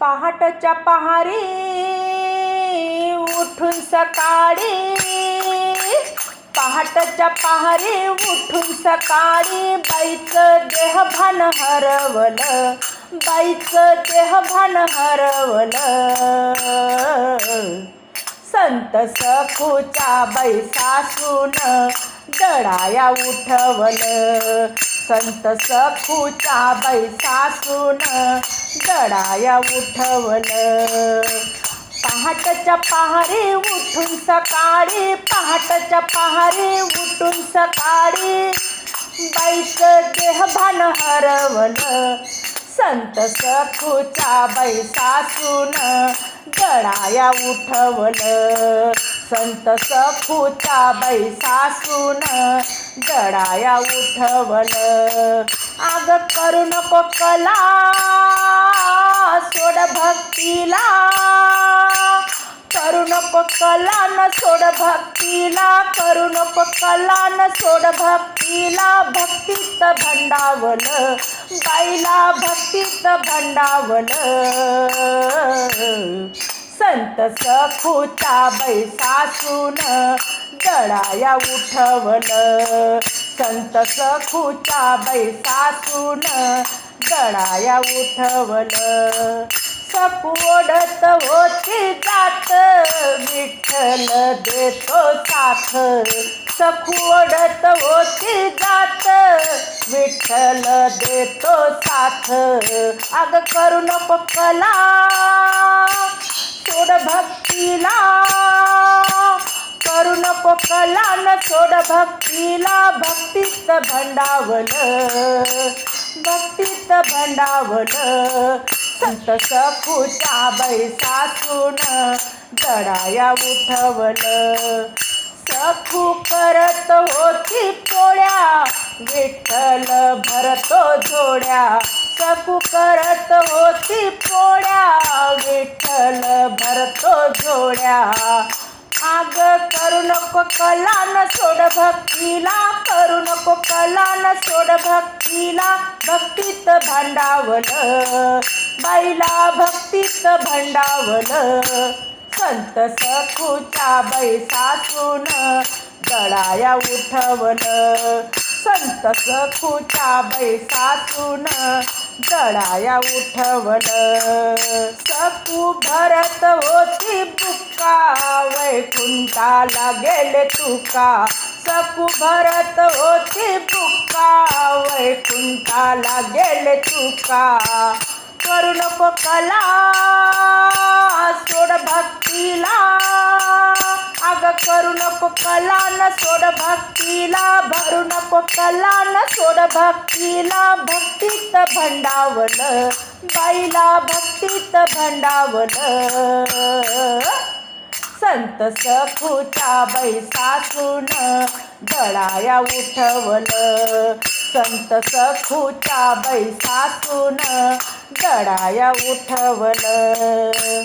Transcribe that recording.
पहाटच्या पहारी उठून सकाळी. पहाटच्या पहारी उठून सकाळी. बाईचं देहभान हरवलं बाईचं देहभान हरवलं. संत सखूच्या बाई सासून दडाया उठवलं. संत सखूच्या बाई सासून गडाया उठवलं. पहाटच्या पहारे उठून सकाळी पहाटच्या पहारे उठून सकाळी. बाईचं देहभान हरवलं. संत सखूच्या बाई सासून दडाया उठवलं. संत सखूच्या बाई सासून दडाया उठवलं. आग करू नको कला. सोड भक्तीला. करू नको कला न सोड भक्तीला. करू नको कला न सोड भक्तीला. भक्तीत भंडावलं. बाईला भक्तीत भंडावलं. संत सखुता बैसासून सासून उठवलं. संत सखुता बैसासून सासून उठवलं. सपोडत होती जात विठ्ठल देतो साथ. सखोडत होती जात विठ्ठल देतो साथ. अग करू नको कला. करू कला न सोड भक्तीला भक्तीत भंडावलं. भक्तीत भंडावलं. संत सखूच्या बाई सासून जडाया उठवलं. सखू करत होती पोळ्या विठ्ठल भरतो जोड्या. सखू करत होती पोळ्या विठ्ठल भरतो जोड्या. आग करू नको कला न सोड भक्तीला करू नको कला न सोड भक्तीला. भक्तीत भांडावलं बाईला भक्तीत भांडावलं. संत सखूच्या बैसासून सासून दडाया उठवलं. संत सखूच्या बैसासून सासून दडाया उठवलं. बापू भरत होती बुक्का वैकुंठाला गेले तुका. सपू भरत होती बुक्का वैकुंठाला गेले तुका. करू नको कला सोड भक्तीला. अग करू नको कला न सोड भक्तीला भरू नको कला न सोड भक्तीला. भक्ती भंडावलं बाईला भक्तीत भंडावलं. संत सखूच्या बाई सासून दडाया उठवलं. संत सखूच्या बाई सासून दडाया उठवलं.